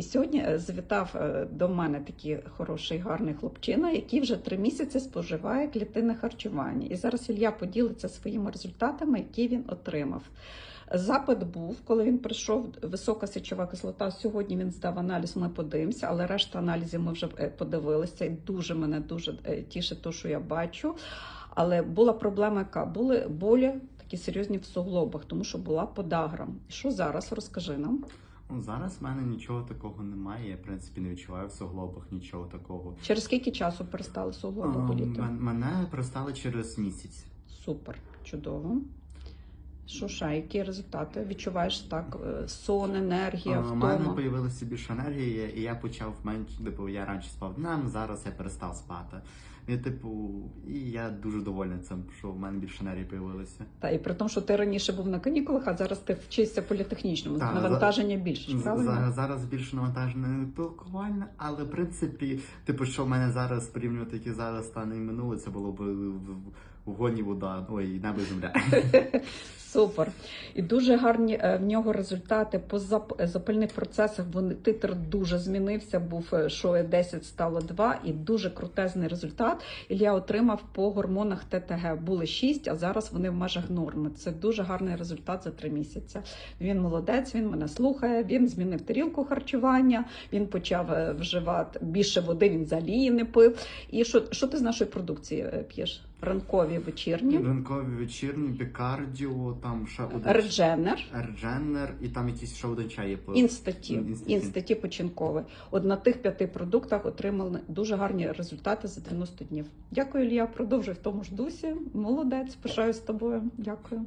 І сьогодні е, завітав е, до мене такий хороший, гарний хлопчина, який вже три місяці споживає клітинне харчування. І зараз Ілля поділиться своїми результатами, які він отримав. Запит був, коли він прийшов, висока сечова кислота. Сьогодні він здав аналіз, ми подивимося, але решта аналізів ми вже е, подивилися. І дуже мене дуже тішить те, що я бачу. Але була проблема, яка були болі такі серйозні в суглобах, тому що була подагра. Що зараз? Розкажи нам. Ну, зараз в мене нічого такого немає. Я, в принципі, не відчуваю в суглобах нічого такого. Через скільки часу перестали суглоби А, боліти? мен- Мене пристали через місяць. Супер, чудово. Що ще, які результати? Відчуваєш так? е, Сон, енергія, У мене втома? з'явилася більше енергії, і я почав менш, типу, я раніше спав днем, зараз я перестав спати. І, типу, і я дуже довольний цим, що в мене більше енергії з'явилося. Та і при тому, що ти раніше був на канікулах, а зараз ти вчишся політехнічному. Так, Навантаження більше, правильно? за- Зараз більше навантажене не пілкувальне, але в принципі, типу, що в мене зараз порівнювати, які зараз стане і минуле, це було б вогонь, вода, ой, небо і земля. Супер. І дуже гарні е, в нього результати по зап- запальних процесах. Вони титр дуже змінився. Був е, що 10 стало 2, і дуже крутезний результат. Ілля отримав по гормонах ТТГ. Були 6, а зараз вони в межах норми. Це дуже гарний результат за 3 місяці. Він молодець, він мене слухає. Він змінив тарілку харчування. Він почав е, вживати більше води. Він взагалі не пив. І що, що ти з нашої продукції е, п'єш? Ранкові, вечірні, Ранкові вечірні, бікардіо, там ще один редженер. Ердженнер, і там якісь ще один чай є. по- Інстаті, Інстаті. інстаті починковий. От на тих п'яти продуктах отримали дуже гарні результати за 90 днів. Дякую, Ілля. Продовжуй в тому ж дусі. Молодець, пишаюсь з тобою. Дякую.